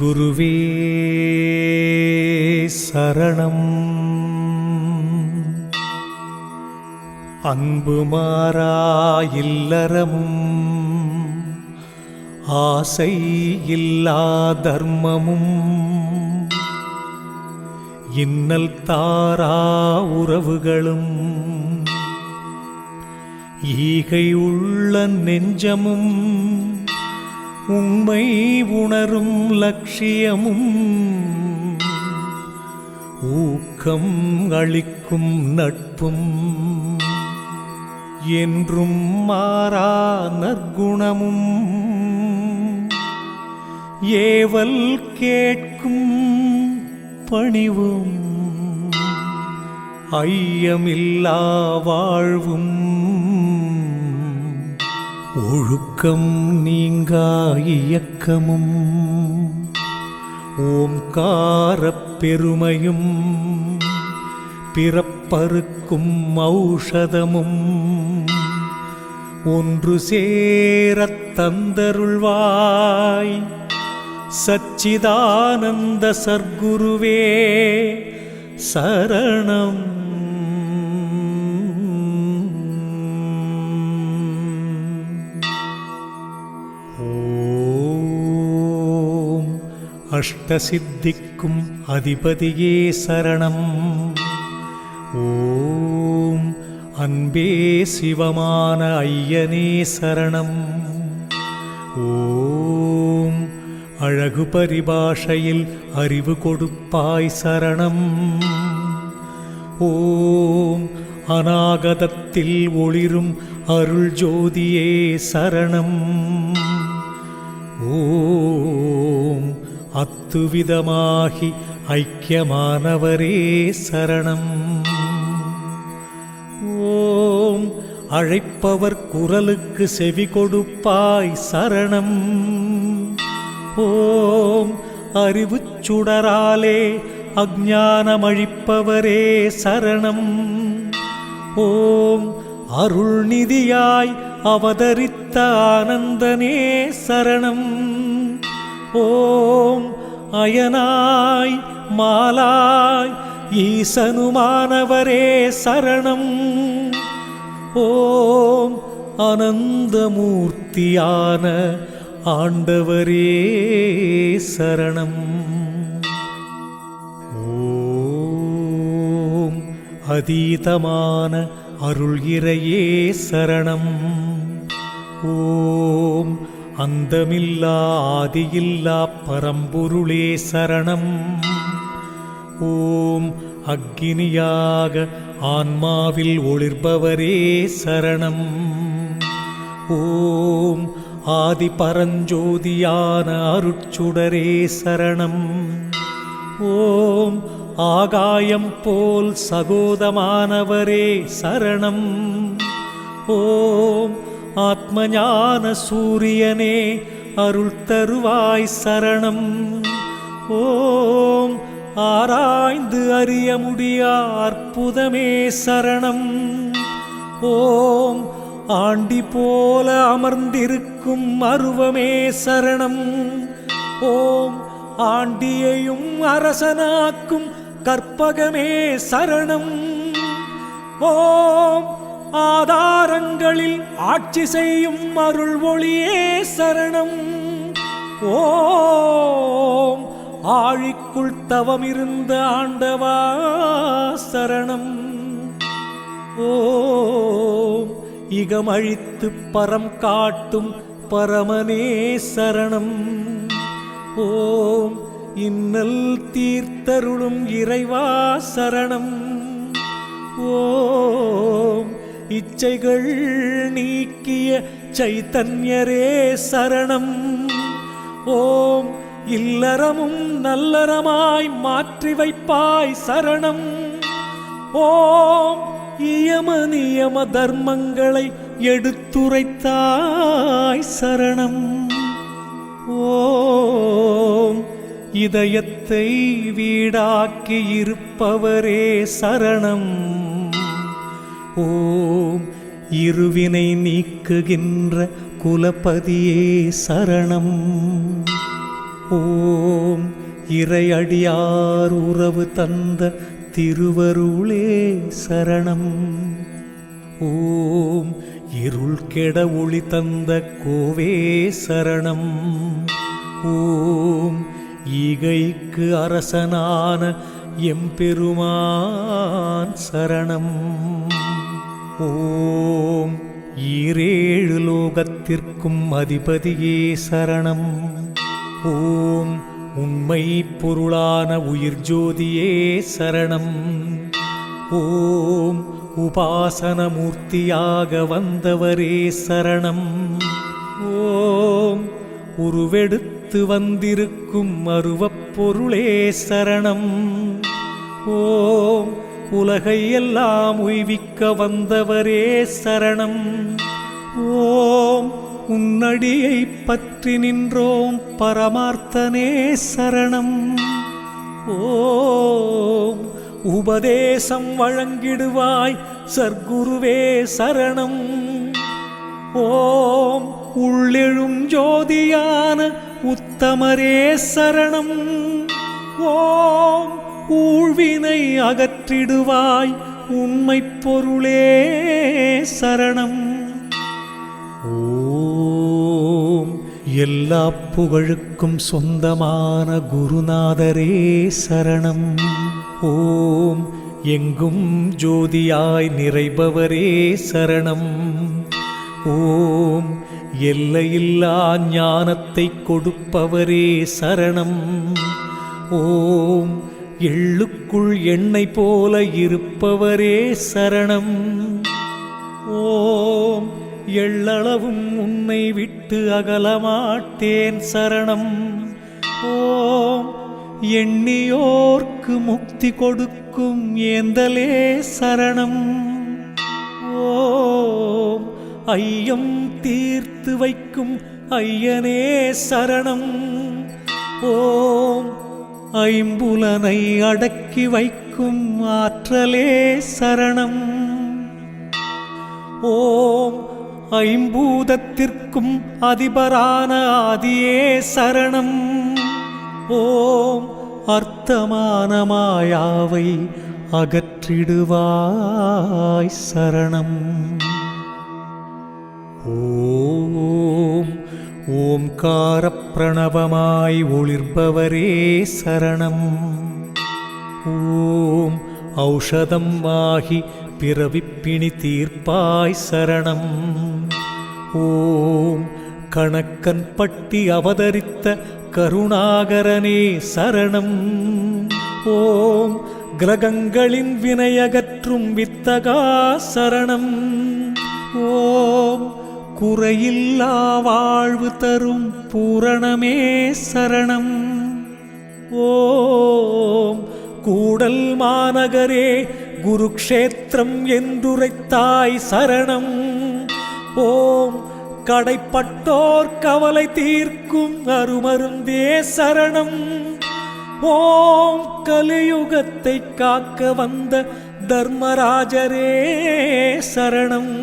குருவே சரணம். அன்பு மாறா இல்லறமும் ஆசை இல்லா தர்மமும். இன்னல் தாரா உறவுகளும் ஈகை உள்ள நெஞ்சமும் உண்மை உணரும் லட்சியமும் ஊக்கம் அளிக்கும் நட்பும் என்றும் மாறா நற்குணமும். ஏவல் கேட்கும் பணிவும் ஐயமில்லா வாழ்வும். ஒழுக்கம் நீங்கா இயக்கமும். ஓம்காரப் பெருமையும் பிறப்பறுக்கும் ஔஷதமும். ஒன்று சேரத் தந்தருள்வாய் சச்சிதானந்த சர்க்குருவே சரணம். ஓம். அஷ்டசித்திக்கும் அதிபதியே சரணம். ஓம். அன்பே சிவமான ஐயனே சரணம். ஓம். அழகு பரிபாஷையில் அறிவு கொடுப்பாய் சரணம். ஓம். அநாகதத்தில் ஒளிரும் அருள் ஜோதியே சரணம். ஓம். அத்துவிதமாகி ஐக்கியமானவரே சரணம். ஓம். அழைப்பவர் குரலுக்கு செவி கொடுப்பாய் சரணம். ஓம். அறிவு சுடராலே அஜானமழிப்பவரே சரணம். ஓம். அருள்நிதியாய் அவதரித்த ஆனந்தனே சரணம். ஓம் அயனாய் மாலாய் ஈசனுமானவரே சரணம். ஓம் அனந்தமூர்த்தியான ஆண்டவரே சரணம். ஓம் அதீதமான அருள் இறையே சரணம். ஓம் அந்தமில்லா ஆதியில்லா பரம்பொருளே சரணம். ஓம் அக்னியாக ஆன்மாவில் ஒளிர்பவரே சரணம். ஓம் ஆதி பரஞ்சோதியான அருட்சுடரே சரணம். ஓம் ஆகாயம் போல் சகோதமானவரே சரணம். ஓம் ஆத்மஞான சூரியனே அருள் தருவாய் சரணம். ஓம் ஆராய்ந்து அறிய முடியா அற்புதமே சரணம். ஓம் ஆண்டி போல அமர்ந்திருக்கும் அருவமே சரணம். ஓம் ஆண்டியையும் அரசனாக்கும் கற்பகமே சரணம். ஓம் ஆதாரங்களில் ஆட்சி செய்யும் அருள் ஒளியே சரணம். ஓம். ஆழிக்குள் தவமிருந்த ஆண்டவா சரணம். ஓம். இகமழித்து பரம் காட்டும் பரமனே சரணம். ஓம். இன்னல் தீர்த்தருளும் இறைவா சரணம். ஓம். இச்சைகள் நீக்கிய சைத்தன்யரே சரணம். ஓம் இல்லறமும் நல்லறமாய் மாற்றி வைப்பாய் சரணம். ஓம் இயம நியம தர்மங்களை எடுத்துரைத்தாய் சரணம். ஓம் இதயத்தை வீடாக்கி இருப்பவரே சரணம். ஓம் இருவினை நீக்குகின்ற குலபதியே சரணம். ஓம். இறையடியார் உறவு தந்த திருவருளே சரணம். ஓம். இருள் கெட ஒளி தந்த கோவே சரணம். ஓம். ஈகைக்கு அரசனான எம்பெருமான் சரணம். ஓம் ஈரேழு லோகத்திற்கும் அதிபதியே சரணம். ஓம் உண்மை பொருளான உயிர் ஜோதியே சரணம். ஓம் உபாசனமூர்த்தியாக வந்தவரே சரணம். ஓம் உருவெடுத்து வந்திருக்கும் அருவப் பொருளே சரணம். ஓம் உலகை எல்லாம் உய்விக்க வந்தவரே சரணம். ஓம் உன்னடியை பற்றி நின்றோம் பரமார்த்தனே சரணம். ஓம் உபதேசம் வழங்கிடுவாய் சர்க்குருவே சரணம். ஓம் உள்ளெழும் ஜோதியான உத்தமரே சரணம். ஓம் ஊழ்வினை அகற்றிடுவாய் உண்மை பொருளே சரணம். ஓம் எல்லா புகழுக்கும் சொந்தமான குருநாதரே சரணம். ஓம் எங்கும் ஜோதியாய் நிறைபவரே சரணம். ஓம் எல்லையில்லா ஞானத்தை கொடுப்பவரே சரணம். ஓம் எள்ளுக்குள் எண்ணெய் போல இருப்பவரே சரணம். ஓம் எள்ளளவும் உன்னை விட்டு அகலமாட்டேன் சரணம். ஓம் எண்ணியோர்க்கு முக்தி கொடுக்கும் ஏந்தலே சரணம். ஓம் ஐயம் தீர்த்து வைக்கும் ஐயனே சரணம். ஓம் ஐம்புலனை அடக்கி வைக்கும் ஆற்றலே சரணம். ஓம் ஐம்பூதத்திற்கும் அதிபரான ஆதியே சரணம். ஓம் அர்த்தமான மாயாவை அகற்றிடுவாய் சரணம். ஓம் ஓம்கார பிரணவமாய் ஒளிர்பவரே சரணம். ஓம் ஔஷதம் ஆகி பிறவிப்பிணி தீர்ப்பாய் சரணம். ஓம் கணக்கன் பட்டி அவதரித்த கருணாகரனே சரணம். ஓம் கிரகங்களின் வினையகற்றும் வித்தகா சரணம். ஓ குறையில்லா வாழ்வு தரும் பூரணமே சரணம். ஓம் கூடல் மாநகரே குருக்ஷேத்திரம் என்றுரைத்தாய் சரணம். ஓம் கடைப்பட்டோர் கவலை தீர்க்கும் அருமருந்தே சரணம். ஓம் கலியுகத்தை காக்க வந்த தர்மராஜரே சரணம்.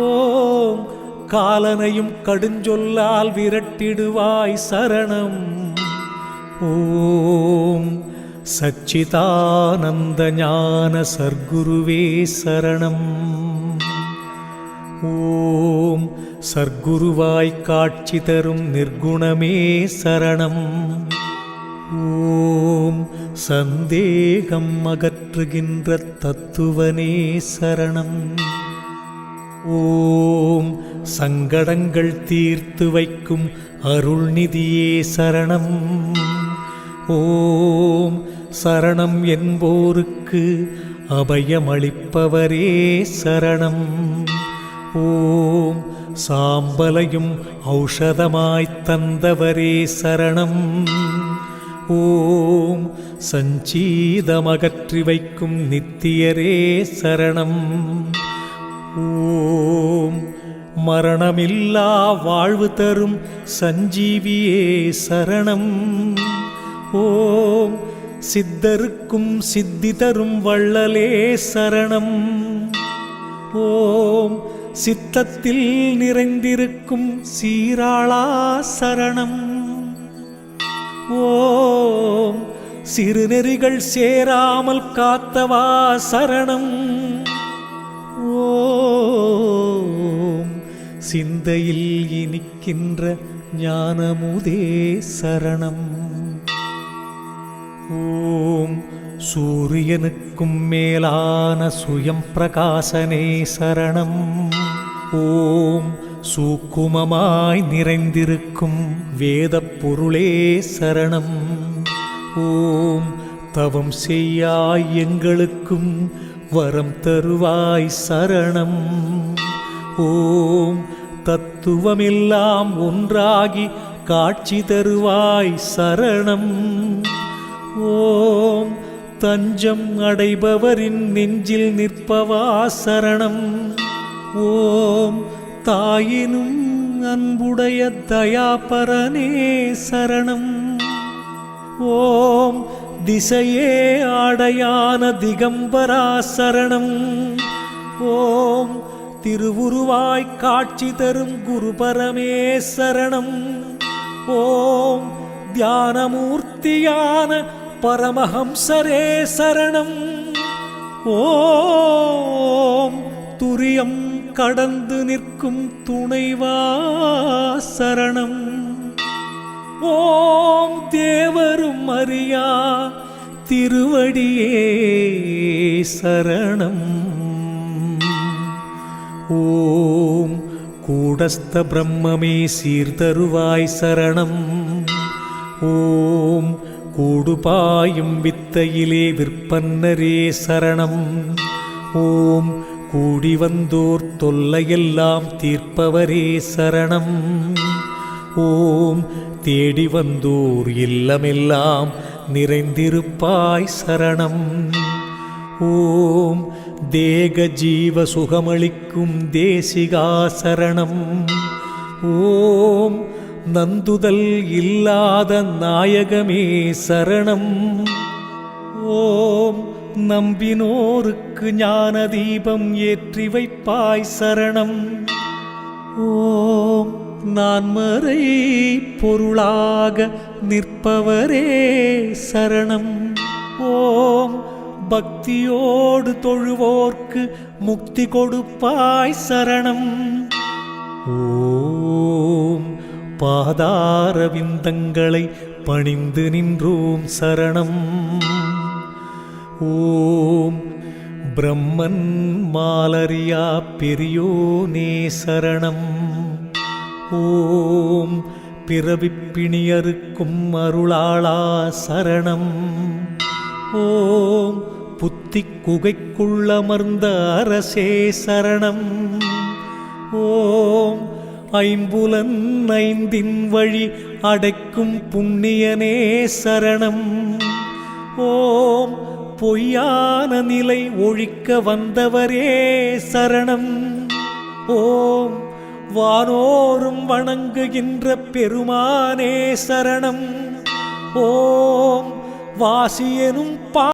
ஓம் காலனையும் கடுஞ்சொல்லால் விரட்டிடுவாய் சரணம். ஓம். சச்சிதானந்த ஞான சர்க்குருவே சரணம். ஓம். சர்க்குருவாய் காட்சி தரும் நிர்குணமே சரணம். ஓம். சந்தேகம் அகற்றுகின்ற தத்துவனே சரணம். ஓம் சங்கடங்கள் தீர்த்து வைக்கும் அருள்நிதியே சரணம். ஓம் சரணம் என்போருக்கு அபயமளிப்பவரே சரணம். ஓம் சாம்பலையும் ஔஷதமாய்த் தந்தவரே சரணம். ஓம் சஞ்சீதமகற்றி வைக்கும் நித்தியரே சரணம். ஓம் மரணமில்லா வாழ்வு தரும் சஞ்சீவியே சரணம். ஓம் சித்தருக்கும் சித்தி தரும் வள்ளலே சரணம். ஓம் சித்தத்தில் நிறைந்திருக்கும் சீராளா சரணம். ஓம் சிறுநெறிகள் சேராமல் காத்தவா சரணம். சிந்தையில் இனிக்கின்ற ஞானமுதே சரணம். ஓம் சூரியனுக்கும் மேலான சுயம் பிரகாசனே சரணம். ஓம் சூக்குமமாய் நிறைந்திருக்கும் வேத பொருளே சரணம். ஓம் தவம் செய்யாய் எங்களுக்கும் வரம் தருவாய் சரணம். ஓம் தத்துவமெல்லாம் ஒன்றாகி காட்சி தருவாய் சரணம். ஓம் தஞ்சம் அடைபவரின் நெஞ்சில் நிற்பவா சரணம். ஓம் தாயினும் அன்புடைய தயாபரனே சரணம். ஓம் திசையே ஆடையான திகம்பரா சரணம். ஓம் திருவுருவாய் காட்சி தரும் குரு பரமே சரணம் ஓம் தியானமூர்த்தியான பரமஹம்சரே சரணம். ஓம் துரியம் கடந்து நிற்கும் துணைவா சரணம். ஓம் தேவரும் அறியா திருவடியே சரணம். ஓம். கூடஸ்த பிரம்மமே சீர்தருவாய் சரணம். ஓம். கூடுபாயும் வித்தையிலே விற்பன்னரே சரணம். ஓம். கூடி வந்தோர் தொல்லையெல்லாம் தீர்ப்பவரே சரணம். ஓம். தேடி வந்தோர் இல்லமெல்லாம் நிறைந்திருப்பாய் சரணம். ஓம். தேக ஜீவ சுகமளிக்கும் தேசிகா சரணம் ஓம் நந்துதல் இல்லாத நாயகமே சரணம். ஓம் நம்பினோருக்கு ஞான தீபம் ஏற்றி வைப்பாய் சரணம். ஓம் நான் மறை பொருளாக நிற்பவரே சரணம். ஓம் பக்தியோடு தொழுவோர்க்கு முக்தி கொடுப்பாய் சரணம். ஓம் பாதார விந்தங்களை பணிந்து நின்றோம் சரணம். ஓம் பிரம்மன் மாலரியா பெரியோனே சரணம். ஓம் பிறவிப்பிணியருக்கும் அருளாளா சரணம். ஓம் புத்தி குகைக்குள்ளமர்ந்த அரசே சரணம். ஓம் ஐம்புலன் ஐந்தின் வழி அடைக்கும் புண்ணியனே சரணம். ஓம் பொய்யான நிலை ஒழிக்க வந்தவரே சரணம். ஓம் வானோரும் வணங்குகின்ற பெருமானே சரணம். ஓம் வாசியனும் பா